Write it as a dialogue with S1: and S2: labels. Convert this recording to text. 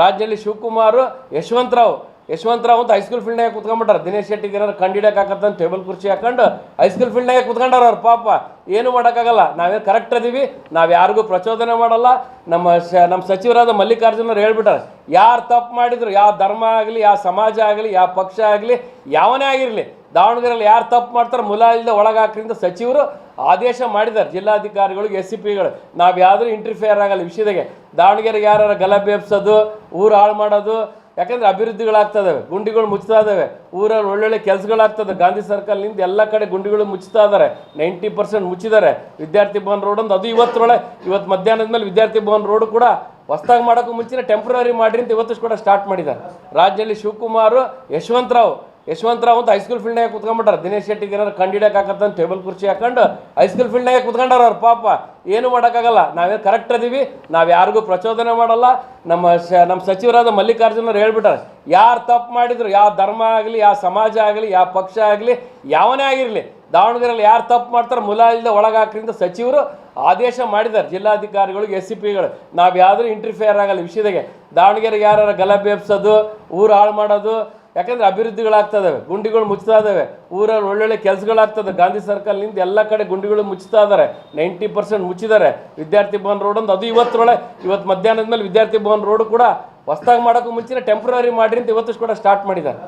S1: ರಾಜ್ಯದಲ್ಲಿ ಶಿವಕುಮಾರ್, ಯಶವಂತರಾವ್ ಯಶವಂತರಾವ್ ಅಂತ ಹೈಸ್ಕೂಲ್ ಫೀಲ್ಡ್ನಾಗ ಕುತ್ಕೊಂಡ್ಬಿಟ್ಟಾರ. ದಿನೇಶ್ ಶೆಟ್ಟಿಗೆ ಏನಾರು ಕಂಡಿಡಕ್ಕಾಗತ್ತ ಟೇಬಲ್ ಕುರ್ಚಿ ಹಾಕೊಂಡು ಹೈಸ್ಕೂಲ್ ಫೀಲ್ಡ್ನಾಗ ಕುತ್ಕೊಂಡಾರ ಅವ್ರು, ಪಾಪ. ಏನು ಮಾಡೋಕ್ಕಾಗಲ್ಲ. ನಾವೇನು ಕರೆಕ್ಟ್ ಅದೀವಿ. ನಾವು ಯಾರಿಗೂ ಪ್ರಚೋದನೆ ಮಾಡಲ್ಲ. ನಮ್ಮ ನಮ್ಮ ಸಚಿವರಾದ ಮಲ್ಲಿಕಾರ್ಜುನವ್ರು ಹೇಳ್ಬಿಟ್ಟಾರೆ, ಯಾರು ತಪ್ಪು ಮಾಡಿದ್ರು, ಯಾವ ಧರ್ಮ ಆಗಲಿ, ಯಾವ ಸಮಾಜ ಆಗಲಿ, ಯಾವ ಪಕ್ಷ ಆಗಲಿ, ಯಾವನೇ ಆಗಿರಲಿ ದಾವಣಗೆರೆಯಲ್ಲಿ ಯಾರು ತಪ್ಪು ಮಾಡ್ತಾರೆ ಮುಲಾಯಿಲ್ದ ಒಳಗಾಕ್ರಿಂದ ಸಚಿವರು ಆದೇಶ ಮಾಡಿದ್ದಾರೆ. ಜಿಲ್ಲಾಧಿಕಾರಿಗಳಿಗೆ ಎಸ್ ಸಿ ಪಿಗಳು ನಾವು ಯಾವುದೂ ಇಂಟರ್ಫಿಯರ್ ಆಗಲ್ಲ ವಿಷಯದಾಗೆ. ದಾವಣಗೆರೆಗೆ ಯಾರು ಗಲಭೆ ಎಬ್ಸೋದು ಊರು ಹಾಳು ಮಾಡೋದು, ಯಾಕಂದ್ರೆ ಅಭಿವೃದ್ಧಿಗಳಾಗ್ತದವೆ ಗುಂಡಿಗಳು ಮುಚ್ತಾ ಇದಾವೆ. ಊರಲ್ಲಿ ಒಳ್ಳೊಳ್ಳೆ ಕೆಲಸಗಳಾಗ್ತದೆ ಗಾಂಧಿ ಸರ್ಕಲ್ನಿಂದ ಎಲ್ಲ ಕಡೆ ಗುಂಡಿಗಳು ಮುಚ್ತಾ ಇದ್ದಾರೆ ನೈಂಟಿ ಪರ್ಸೆಂಟ್ ಮುಚ್ಚಿದ್ದಾರೆ. ವಿದ್ಯಾರ್ಥಿ ಭವನ್ ರೋಡ್ ಅದು ಇವತ್ತರೊಳೆ ಇವತ್ತು ಮಧ್ಯಾಹ್ನದ ಮೇಲೆ ವಿದ್ಯಾರ್ಥಿ ಭವನ್ ರೋಡ್ ಕೂಡ ಹೊಸ್ದಾಗಿ ಮಾಡೋಕ್ಕೂ ಮುಂಚೆನೇ ಟೆಂಪ್ರರಿ ಮಾಡಿರಿ ಅಂತ ಇವತ್ತು ಕೂಡ ಸ್ಟಾರ್ಟ್ ಮಾಡಿದ್ದಾರೆ. ರಾಜ್ಯದಲ್ಲಿ ಶಿವಕುಮಾರ್, ಯಶವಂತರಾವ್ ಯಶವಂತರಾವ್ ಅಂತ ಹೈಸ್ಕೂಲ್ ಫೀಲ್ಡ್ನಾಗ ಕುತ್ಕೊಂಡ್ಬಿಟ್ಟಾರ. ದಿನೇಶ್ ಶೆಟ್ಟಿಗೆ ಏನಾರು ಕಂಡಿಡಕ್ಕಾಗತ್ತ ಟೇಬಲ್ ಕುರ್ಚಿ ಹಾಕೊಂಡು ಹೈಸ್ಕೂಲ್ ಫೀಲ್ಡ್ನಾಗೆ ಕುತ್ಕೊಂಡಾರ ಅವ್ರ. ಪಾಪ, ಏನು ಮಾಡೋಕ್ಕಾಗಲ್ಲ. ನಾವೇನು ಕರೆಕ್ಟ್ ಅದೀವಿ. ನಾವು ಯಾರಿಗೂ ಪ್ರಚೋದನೆ ಮಾಡಲ್ಲ. ನಮ್ಮ ಶ, ನಮ್ಮ ಸಚಿವರಾದ ಮಲ್ಲಿಕಾರ್ಜುನರು ಹೇಳ್ಬಿಟ್ಟಾರೆ, ಯಾರು ತಪ್ಪು ಮಾಡಿದ್ರು, ಯಾವ ಧರ್ಮ ಆಗಲಿ, ಯಾವ ಸಮಾಜ ಆಗಲಿ, ಯಾವ ಪಕ್ಷ ಆಗಲಿ, ಯಾವನೇ ಆಗಿರಲಿ ದಾವಣಗೆರೆಯಲ್ಲಿ ಯಾರು ತಪ್ಪು ಮಾಡ್ತಾರೆ ಮುಲಾಯಿಲ್ದ ಒಳಗಾಕ್ರಿಂದ ಸಚಿವರು ಆದೇಶ ಮಾಡಿದ್ದಾರೆ. ಜಿಲ್ಲಾಧಿಕಾರಿಗಳಿಗೆ ಎಸ್ ಸಿ ಪಿಗಳು ನಾವು ಯಾವುದೂ ಇಂಟರ್ಫಿಯರ್ ಆಗಲ್ಲ ವಿಷಯದಾಗೆ. ದಾವಣಗೆರೆಗೆ ಯಾರು ಗಲಭೆ ಎಬ್ಸೋದು, ಊರು ಹಾಳು ಮಾಡೋದು ಯಾಕಂದ್ರೆ ಅಭಿವೃದ್ಧಿಗಳಾಗ್ತದವೆ ಗುಂಡಿಗಳು ಮುಚ್ತಾ ಇದಾವೆ. ಊರಲ್ಲಿ ಒಳ್ಳೊಳ್ಳೆ ಕೆಲಸಗಳಾಗ್ತದೆ. ಗಾಂಧಿ ಸರ್ಕಲ್ನಿಂದ ಎಲ್ಲ ಕಡೆ ಗುಂಡಿಗಳು ಮುಚ್ತಾ ಇದ್ದಾರೆ ನೈಂಟಿ ಪರ್ಸೆಂಟ್ ಮುಚ್ಚಿದ್ದಾರೆ. ವಿದ್ಯಾರ್ಥಿ ಭವನ್ ರೋಡ್ ಅಂತ ಅದು ಇವತ್ತರೊಳಗೆ, ಇವತ್ತು ಮಧ್ಯಾಹ್ನದ ಮೇಲೆ ವಿದ್ಯಾರ್ಥಿ ಭವನ್ ರೋಡ್ ಕೂಡ ಹೊಸ್ದಾಗಿ ಮಾಡೋಕ್ಕೂ ಮುಂಚಿನ ಟೆಂಪ್ರರಿ ಮಾಡ್ರಿ ಅಂತ ಇವತ್ತು ಕೂಡ ಸ್ಟಾರ್ಟ್ ಮಾಡಿದ್ದಾರೆ.